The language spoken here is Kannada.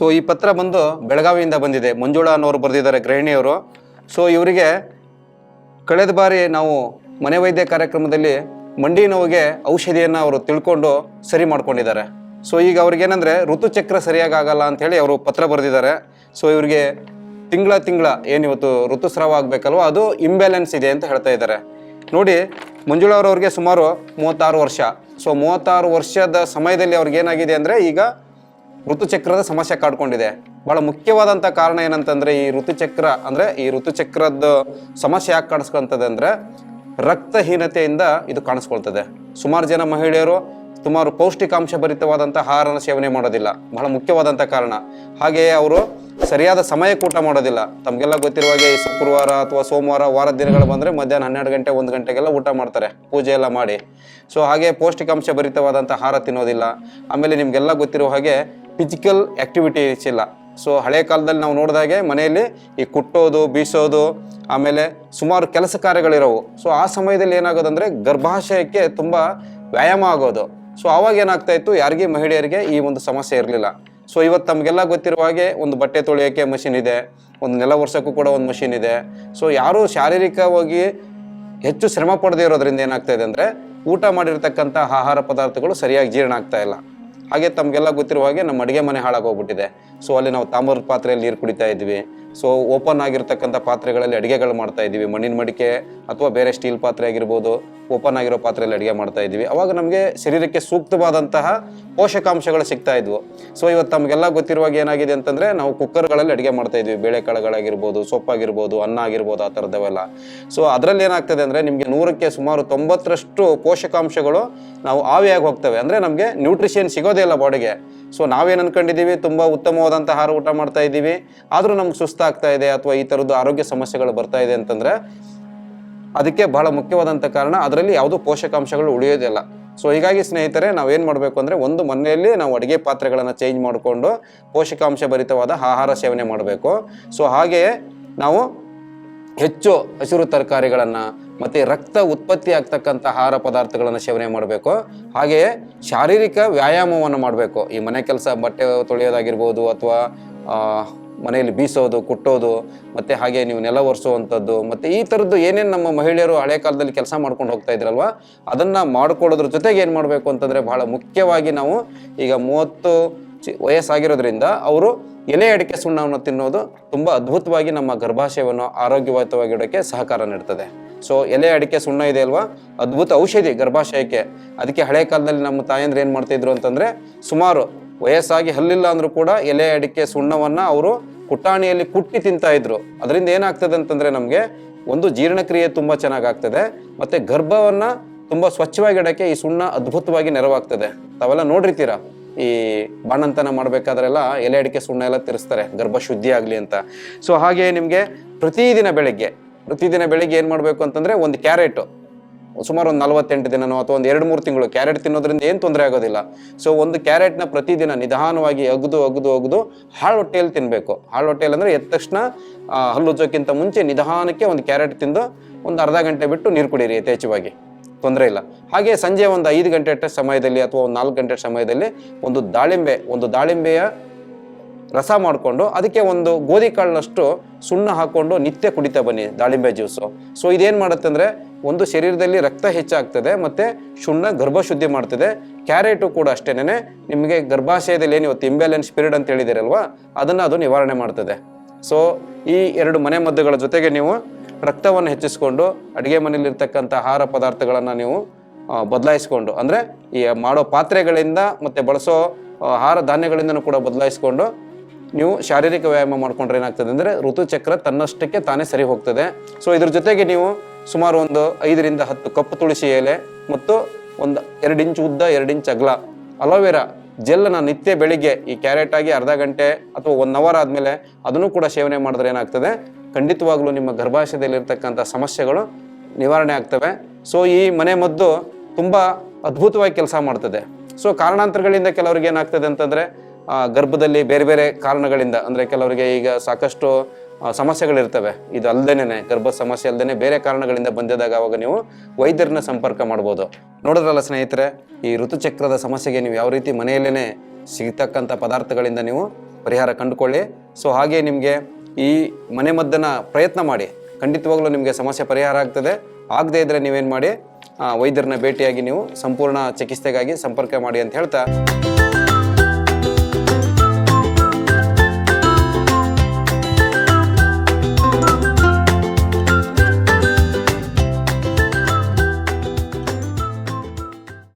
ಸೊ ಈ ಪತ್ರ ಬಂದು ಬೆಳಗಾವಿಯಿಂದ ಬಂದಿದೆ. ಮಂಜುಳಾ ಅನ್ನೋರು ಬರೆದಿದ್ದಾರೆ ಗೃಹಿಣಿಯವರು ಸೊ ಇವರಿಗೆ ಕಳೆದ ಬಾರಿ ನಾವು ಮನೆ ವೈದ್ಯ ಕಾರ್ಯಕ್ರಮದಲ್ಲಿ ಮಂಡಿ ನೋವಿಗೆ ಔಷಧಿಯನ್ನು ಅವರು ತಿಳ್ಕೊಂಡು ಸರಿ ಮಾಡ್ಕೊಂಡಿದ್ದಾರೆ. ಸೊ ಈಗ ಅವ್ರಿಗೇನಂದ್ರೆ ಋತುಚಕ್ರ ಸರಿಯಾಗಿ ಆಗಲ್ಲ ಹೇಳಿ ಅವರು ಪತ್ರ ಬರೆದಿದ್ದಾರೆ. ಸೊ ಇವರಿಗೆ ತಿಂಗಳ ತಿಂಗಳ ಏನಿವತ್ತು ಋತುಸ್ರಾವ ಆಗಬೇಕಲ್ವ, ಅದು ಇಂಬ್ಯಾಲೆನ್ಸ್ ಇದೆ ಅಂತ ಹೇಳ್ತಾ ಇದ್ದಾರೆ. ನೋಡಿ, ಮಂಜುಳಾ ಅವ್ರವ್ರಿಗೆ ಸುಮಾರು ಮೂವತ್ತಾರು ವರ್ಷ. ಸೊ ಮೂವತ್ತಾರು ವರ್ಷದ ಸಮಯದಲ್ಲಿ ಅವ್ರಿಗೆ ಏನಾಗಿದೆ ಅಂದರೆ ಈಗ ಋತುಚಕ್ರದ ಸಮಸ್ಯೆ ಕಾಡ್ಕೊಂಡಿದೆ. ಬಹಳ ಮುಖ್ಯವಾದಂಥ ಕಾರಣ ಏನಂತಂದ್ರೆ, ಈ ಋತುಚಕ್ರ ಅಂದ್ರೆ, ಈ ಋತುಚಕ್ರದ ಸಮಸ್ಯೆ ಯಾಕೆ ಕಾಣಿಸ್ಕೊಳ್ತದೆ ಅಂದ್ರೆ, ರಕ್ತಹೀನತೆಯಿಂದ ಇದು ಕಾಣಿಸ್ಕೊಳ್ತದೆ. ಸುಮಾರು ಜನ ಮಹಿಳೆಯರು ಸುಮಾರು ಪೌಷ್ಟಿಕಾಂಶ ಭರಿತವಾದಂಥ ಆಹಾರನ ಸೇವನೆ ಮಾಡೋದಿಲ್ಲ. ಬಹಳ ಮುಖ್ಯವಾದಂಥ ಕಾರಣ. ಹಾಗೆಯೇ ಅವರು ಸರಿಯಾದ ಸಮಯಕ್ಕೆ ಊಟ ಮಾಡೋದಿಲ್ಲ. ತಮಗೆಲ್ಲ ಗೊತ್ತಿರುವ ಹಾಗೆ ಶುಕ್ರವಾರ ಅಥವಾ ಸೋಮವಾರ ವಾರದ ದಿನಗಳು ಬಂದರೆ ಮಧ್ಯಾಹ್ನ ಹನ್ನೆರಡು ಗಂಟೆ, ಒಂದು ಗಂಟೆಗೆಲ್ಲ ಊಟ ಮಾಡ್ತಾರೆ, ಪೂಜೆ ಎಲ್ಲ ಮಾಡಿ. ಸೊ ಹಾಗೆ ಪೌಷ್ಟಿಕಾಂಶ ಭರಿತವಾದಂಥ ಆಹಾರ ತಿನ್ನೋದಿಲ್ಲ. ಆಮೇಲೆ ನಿಮಗೆಲ್ಲ ಗೊತ್ತಿರುವ ಹಾಗೆ ಫಿಸಿಕಲ್ ಆ್ಯಕ್ಟಿವಿಟೀಸ್ ಇಲ್ಲ ಸೊ ಹಳೆ ಕಾಲದಲ್ಲಿ ನಾವು ನೋಡಿದಾಗೆ ಮನೆಯಲ್ಲಿ ಈ ಕುಟ್ಟೋದು, ಬೀಸೋದು, ಆಮೇಲೆ ಸುಮಾರು ಕೆಲಸ ಕಾರ್ಯಗಳಿರೋವು. ಸೊ ಆ ಸಮಯದಲ್ಲಿ ಏನಾಗೋದಂದ್ರೆ ಗರ್ಭಾಶಯಕ್ಕೆ ತುಂಬ ವ್ಯಾಯಾಮ ಆಗೋದು. ಸೊ ಆವಾಗ ಏನಾಗ್ತಾ ಇತ್ತು? ಯಾರಿಗೆ ಮಹಿಳೆಯರಿಗೆ ಈ ಒಂದು ಸಮಸ್ಯೆ ಇರಲಿಲ್ಲ. ಸೊ ಇವತ್ತು ತಮಗೆಲ್ಲ ಗೊತ್ತಿರುವ ಹಾಗೆ ಒಂದು ಬಟ್ಟೆ ತೊಳೆಯೋಕ್ಕೆ ಮಷಿನ್ ಇದೆ. ಒಂದು ನೆಲ ವರ್ಷಕ್ಕೂ ಕೂಡ ಒಂದು ಮಷಿನ್ ಇದೆ. ಸೊ ಯಾರು ಶಾರೀರಿಕವಾಗಿ ಹೆಚ್ಚು ಶ್ರಮ ಪಡದೇ ಇರೋದ್ರಿಂದ ಏನಾಗ್ತಾ ಇದೆ ಅಂದರೆ ಊಟ ಮಾಡಿರ್ತಕ್ಕಂಥ ಆಹಾರ ಪದಾರ್ಥಗಳು ಸರಿಯಾಗಿ ಜೀರ್ಣ ಆಗ್ತಾ ಇಲ್ಲ. ಹಾಗೆ ತಮಗೆಲ್ಲ ಗೊತ್ತಿರುವ ಹಾಗೆ ನಮ್ಮ ಅಡುಗೆ ಮನೆ ಹಾಳಾಗೋಗ್ಬಿಟ್ಟಿದೆ. ಸೊ ಅಲ್ಲಿ ನಾವು ತಾಮ್ರದ ಪಾತ್ರೆಯಲ್ಲಿ ನೀರು ಕುಡಿತಾ ಇದ್ವಿ. ಸೊ ಓಪನ್ ಆಗಿರ್ತಕ್ಕಂಥ ಪಾತ್ರೆಗಳಲ್ಲಿ ಅಡುಗೆಗಳು ಮಾಡ್ತಾ ಇದ್ದೀವಿ. ಮಣ್ಣಿನ ಮಡಿಕೆ ಅಥವಾ ಬೇರೆ ಸ್ಟೀಲ್ ಪಾತ್ರೆ ಆಗಿರ್ಬೋದು ಓಪನ್ ಆಗಿರೋ ಪಾತ್ರೆಯಲ್ಲಿ ಅಡುಗೆ ಮಾಡ್ತಾ ಇದ್ದೀವಿ. ಅವಾಗ ನಮಗೆ ಶರೀರಕ್ಕೆ ಸೂಕ್ತವಾದಂತಹ ಪೋಷಕಾಂಶಗಳು ಸಿಗ್ತಾ ಇದ್ವು. ಸೊ ಇವತ್ತು ನಮಗೆಲ್ಲ ಗೊತ್ತಿರುವಾಗ ಏನಾಗಿದೆ ಅಂತಂದರೆ, ನಾವು ಕುಕ್ಕರ್ಗಳಲ್ಲಿ ಅಡುಗೆ ಮಾಡ್ತಾ ಇದ್ವಿ ಬೇಳೆಕಾಳುಗಳಾಗಿರ್ಬೋದು ಸೊಪ್ಪಾಗಿರ್ಬೋದು, ಅನ್ನ ಆಗಿರ್ಬೋದು, ಆ ಥರದವೆಲ್ಲ ಸೊ ಅದರಲ್ಲಿ ಏನಾಗ್ತದೆ ಅಂದರೆ, ನಿಮಗೆ ನೂರಕ್ಕೆ ಸುಮಾರು ತೊಂಬತ್ತರಷ್ಟು ಪೋಷಕಾಂಶಗಳು ನಾವು ಆವಿಯಾಗಿ ಹೋಗ್ತವೆ. ಅಂದರೆ ನಮಗೆ ನ್ಯೂಟ್ರಿಷನ್ ಸಿಗೋದೇ ಇಲ್ಲ ಬಾಡಿಗೆ ಸೊ ನಾವೇನು ಅನ್ಕೊಂಡಿದ್ದೀವಿ? ತುಂಬ ಉತ್ತಮವಾದಂಥ ಆಹಾರ ಊಟ ಮಾಡ್ತಾ ಇದ್ದೀವಿ. ಆದರೂ ನಮ್ಗೆ ಸುಸ್ತಾಗ್ತಾ ಇದೆ ಅಥವಾ ಈ ಥರದ್ದು ಆರೋಗ್ಯ ಸಮಸ್ಯೆಗಳು ಬರ್ತಾ ಇದೆ ಅಂತಂದರೆ ಅದಕ್ಕೆ ಬಹಳ ಮುಖ್ಯವಾದಂಥ ಕಾರಣ ಅದರಲ್ಲಿ ಯಾವುದೂ ಪೋಷಕಾಂಶಗಳು ಉಳಿಯೋದಿಲ್ಲ ಸೊ ಹೀಗಾಗಿ ಸ್ನೇಹಿತರೆ, ನಾವೇನು ಮಾಡಬೇಕು ಅಂದರೆ ಒಂದು ಮನೆಯಲ್ಲಿ ನಾವು ಅಡುಗೆ ಪಾತ್ರೆಗಳನ್ನು ಚೇಂಜ್ ಮಾಡಿಕೊಂಡು ಪೋಷಕಾಂಶ ಭರಿತವಾದ ಆಹಾರ ಸೇವನೆ ಮಾಡಬೇಕು. ಸೊ ಹಾಗೆಯೇ ನಾವು ಹೆಚ್ಚು ಹಸಿರು ತರಕಾರಿಗಳನ್ನು ಮತ್ತು ರಕ್ತ ಉತ್ಪತ್ತಿ ಆಗ್ತಕ್ಕಂಥ ಆಹಾರ ಪದಾರ್ಥಗಳನ್ನು ಸೇವನೆ ಮಾಡಬೇಕು. ಹಾಗೆಯೇ ಶಾರೀರಿಕ ವ್ಯಾಯಾಮವನ್ನು ಮಾಡಬೇಕು. ಈ ಮನೆ ಕೆಲಸ ಬಟ್ಟೆ ತೊಳೆಯೋದಾಗಿರ್ಬೋದು ಅಥವಾ ಮನೆಯಲ್ಲಿ ಬೀಸೋದು, ಕುಟ್ಟೋದು, ಮತ್ತು ಹಾಗೆ ನೀವು ನೆಲ ಒರೆಸುವಂಥದ್ದು, ಮತ್ತು ಈ ಥರದ್ದು ಏನೇನು ನಮ್ಮ ಮಹಿಳೆಯರು ಹಳೆ ಕಾಲದಲ್ಲಿ ಕೆಲಸ ಮಾಡ್ಕೊಂಡು ಹೋಗ್ತಾ ಇದ್ರಲ್ವ, ಅದನ್ನು ಮಾಡ್ಕೊಳ್ಳೋದ್ರ ಜೊತೆಗೆ ಏನು ಮಾಡಬೇಕು ಅಂತಂದರೆ ಬಹಳ ಮುಖ್ಯವಾಗಿ ನಾವು ಈಗ ಮೂವತ್ತು ವಯಸ್ಸಾಗಿರೋದ್ರಿಂದ ಅವರು ಎಲೆ ಅಡಿಕೆ ಸುಣ್ಣವನ್ನು ತಿನ್ನೋದು ತುಂಬ ಅದ್ಭುತವಾಗಿ ನಮ್ಮ ಗರ್ಭಾಶಯವನ್ನು ಆರೋಗ್ಯಯುತವಾಗಿಡೋಕ್ಕೆ ಸಹಕಾರ ನೀಡ್ತದೆ. ಸೊ ಎಲೆ ಅಡಿಕೆ ಸುಣ್ಣ ಇದೆ ಅಲ್ವಾ? ಅದ್ಭುತ ಔಷಧಿ ಗರ್ಭಾಶಯಕ್ಕೆ. ಅದಕ್ಕೆ ಹಳೆ ಕಾಲದಲ್ಲಿ ನಮ್ಮ ತಾಯಂದ್ರೆ ಏನು ಮಾಡ್ತಿದ್ರು ಅಂತಂದರೆ ಸುಮಾರು ವಯಸ್ಸಾಗಿ ಹಲ್ಲಿಲ್ಲ ಅಂದರೂ ಕೂಡ ಎಲೆ ಅಡಿಕೆ ಸುಣ್ಣವನ್ನು ಅವರು ಕುಟಾಣಿಯಲ್ಲಿ ಕುಟ್ಟಿ ತಿಂತಾ ಇದ್ರು. ಅದರಿಂದ ಏನಾಗ್ತದೆ ಅಂತಂದರೆ ನಮಗೆ ಒಂದು ಜೀರ್ಣಕ್ರಿಯೆ ತುಂಬ ಚೆನ್ನಾಗಾಗ್ತದೆ. ಮತ್ತು ಗರ್ಭವನ್ನು ತುಂಬ ಸ್ವಚ್ಛವಾಗಿಡೋಕ್ಕೆ ಈ ಸುಣ್ಣ ಅದ್ಭುತವಾಗಿ ನೆರವಾಗ್ತದೆ. ತಾವೆಲ್ಲ ನೋಡಿರ್ತೀರ? ಈ ಬಾಣಂತನ ಮಾಡಬೇಕಾದ್ರೆಲ್ಲ ಎಲೆ ಅಡಿಕೆ ಸುಣ್ಣ ಎಲ್ಲ ತಿರ್ಸ್ತಾರೆ ಗರ್ಭ ಶುದ್ಧಿ ಆಗಲಿ ಅಂತ. ಸೊ ಹಾಗೆ ನಿಮಗೆ ಪ್ರತಿದಿನ ಬೆಳಗ್ಗೆ, ಪ್ರತಿದಿನ ಬೆಳಿಗ್ಗೆ ಏನು ಮಾಡಬೇಕು ಅಂತಂದರೆ ಒಂದು ಕ್ಯಾರೆಟು, ಸುಮಾರು ಒಂದು ನಲವತ್ತೆಂಟು ದಿನನೋ ಅಥವಾ ಒಂದು ಎರಡು ಮೂರು ತಿಂಗಳು ಕ್ಯಾರೆಟ್ ತಿನ್ನೋದ್ರಿಂದ ಏನು ತೊಂದರೆ ಆಗೋದಿಲ್ಲ. ಸೊ ಒಂದು ಕ್ಯಾರೆಟ್ನ ಪ್ರತಿದಿನ ನಿಧಾನವಾಗಿ ಅಗದು ಅಗದು ಅಗದು ಹಾಳು ಹೊಟ್ಟೆಯಲ್ಲಿ ತಿನ್ನಬೇಕು ಹಾಳು ಹೊಟ್ಟೆಯಲ್ಲಿ ಅಂದರೆ ಎದ್ದ ತಕ್ಷಣ ಹಲ್ಲು ಹಲ್ಲುಜ್ಜೋಕ್ಕಿಂತ ಮುಂಚೆ ನಿಧಾನಕ್ಕೆ ಒಂದು ಕ್ಯಾರೆಟ್ ತಿಂದು ಒಂದು ಅರ್ಧ ಗಂಟೆ ಬಿಟ್ಟು ನೀರು ಕುಡೀರಿ ಯಥೇಚ್ಛವಾಗಿ. ತೊಂದರೆ ಇಲ್ಲ. ಹಾಗೆ ಸಂಜೆ ಒಂದು ಐದು ಗಂಟೆ ಸಮಯದಲ್ಲಿ ಅಥವಾ ಒಂದು ನಾಲ್ಕು ಗಂಟೆ ಸಮಯದಲ್ಲಿ ಒಂದು ದಾಳಿಂಬೆ, ಒಂದು ದಾಳಿಂಬೆಯ ರಸ ಮಾಡಿಕೊಂಡು ಅದಕ್ಕೆ ಒಂದು ಗೋಧಿ ಕಾಳಿನಷ್ಟು ಸುಣ್ಣ ಹಾಕ್ಕೊಂಡು ನಿತ್ಯ ಕುಡಿತಾ ಬನ್ನಿ ದಾಳಿಂಬೆ ಜ್ಯೂಸು ಸೊ ಇದೇನು ಮಾಡುತ್ತೆ ಅಂದರೆ ಒಂದು ಶರೀರದಲ್ಲಿ ರಕ್ತ ಹೆಚ್ಚಾಗ್ತದೆ ಮತ್ತು ಸುಣ್ಣ ಗರ್ಭಶುದ್ಧಿ ಮಾಡ್ತದೆ. ಕ್ಯಾರೆಟು ಕೂಡ ಅಷ್ಟೇನೆ ನಿಮಗೆ ಗರ್ಭಾಶಯದಲ್ಲಿ ಏನು ಇವತ್ತು ಇಂಬ್ಯಾಲೆನ್ಸ್ ಪೀರಿಯಡ್ ಅಂತ ಹೇಳಿದಿರಲ್ವಾ, ಅದನ್ನು ಅದು ನಿವಾರಣೆ ಮಾಡ್ತದೆ. ಸೊ ಈ ಎರಡು ಮನೆ ಮದ್ದುಗಳ ಜೊತೆಗೆ ನೀವು ರಕ್ತವನ್ನು ಹೆಚ್ಚಿಸ್ಕೊಂಡು ಅಡುಗೆ ಮನೆಯಲ್ಲಿರ್ತಕ್ಕಂಥ ಆಹಾರ ಪದಾರ್ಥಗಳನ್ನು ನೀವು ಬದಲಾಯಿಸ್ಕೊಂಡು, ಅಂದರೆ ಈ ಮಾಡೋ ಪಾತ್ರೆಗಳಿಂದ ಮತ್ತು ಬಳಸೋ ಆಹಾರ ಧಾನ್ಯಗಳಿಂದನೂ ಕೂಡ ಬದಲಾಯಿಸ್ಕೊಂಡು ನೀವು ಶಾರೀರಿಕ ವ್ಯಾಯಾಮ ಮಾಡಿಕೊಂಡ್ರೆ ಏನಾಗ್ತದೆ ಅಂದರೆ ಋತುಚಕ್ರ ತನ್ನಷ್ಟಕ್ಕೆ ತಾನೇ ಸರಿ ಹೋಗ್ತದೆ. ಸೊ ಇದ್ರ ಜೊತೆಗೆ ನೀವು ಸುಮಾರು ಒಂದು ಐದರಿಂದ ಹತ್ತು ಕಪ್ಪು ತುಳಸಿ ಎಲೆ ಮತ್ತು ಒಂದು ಎರಡು ಇಂಚು ಉದ್ದ, ಎರಡು ಇಂಚ್ ಅಗಲ, ಅಲೋವೆರಾ ಜೆಲ್ಲನ್ನು ನಿತ್ಯ ಬೆಳಿಗ್ಗೆ ಈ ಕ್ಯಾರೆಟ್ ಆಗಿ ಅರ್ಧ ಗಂಟೆ ಅಥವಾ ಒನ್ ಅವರ್ ಆದಮೇಲೆ ಅದನ್ನು ಕೂಡ ಸೇವನೆ ಮಾಡಿದ್ರೆ ಏನಾಗ್ತದೆ? ಖಂಡಿತವಾಗ್ಲೂ ನಿಮ್ಮ ಗರ್ಭಾಶಯದಲ್ಲಿರ್ತಕ್ಕಂಥ ಸಮಸ್ಯೆಗಳು ನಿವಾರಣೆ ಆಗ್ತವೆ. ಸೊ ಈ ಮನೆ ಮದ್ದು ತುಂಬ ಅದ್ಭುತವಾಗಿ ಕೆಲಸ ಮಾಡ್ತದೆ. ಸೊ ಕಾರಣಾಂತರಗಳಿಂದ ಕೆಲವರಿಗೆ ಏನಾಗ್ತದೆ ಅಂತಂದರೆ ಗರ್ಭದಲ್ಲಿ ಬೇರೆ ಬೇರೆ ಕಾರಣಗಳಿಂದ, ಅಂದರೆ ಕೆಲವರಿಗೆ ಈಗ ಸಾಕಷ್ಟು ಸಮಸ್ಯೆಗಳಿರ್ತವೆ. ಇದು ಅಲ್ಲದೇನೆ ಗರ್ಭ ಸಮಸ್ಯೆ ಅಲ್ಲದೇ ಬೇರೆ ಕಾರಣಗಳಿಂದ ಬಂದಿದ್ದಾಗ ಅವಾಗ ನೀವು ವೈದ್ಯರನ್ನ ಸಂಪರ್ಕ ಮಾಡ್ಬೋದು. ನೋಡಿದ್ರಲ್ಲ ಸ್ನೇಹಿತರೆ, ಈ ಋತುಚಕ್ರದ ಸಮಸ್ಯೆಗೆ ನೀವು ಯಾವ ರೀತಿ ಮನೆಯಲ್ಲೇ ಸಿಗ್ತಕ್ಕಂಥ ಪದಾರ್ಥಗಳಿಂದ ನೀವು ಪರಿಹಾರ ಕಂಡುಕೊಳ್ಳಿ. ಸೊ ಹಾಗೆ ನಿಮಗೆ ಈ ಮನೆಮದ್ದನ್ನು ಪ್ರಯತ್ನ ಮಾಡಿ. ಖಂಡಿತವಾಗ್ಲೂ ನಿಮಗೆ ಸಮಸ್ಯೆ ಪರಿಹಾರ ಆಗ್ತದೆ. ಆಗದೇ ಇದ್ದರೆ ನೀವೇನು ಮಾಡಿ ವೈದ್ಯರನ್ನ ಭೇಟಿಯಾಗಿ ನೀವು ಸಂಪೂರ್ಣ ಚಿಕಿತ್ಸೆಗಾಗಿ ಸಂಪರ್ಕ ಮಾಡಿ ಅಂತ ಹೇಳ್ತಾ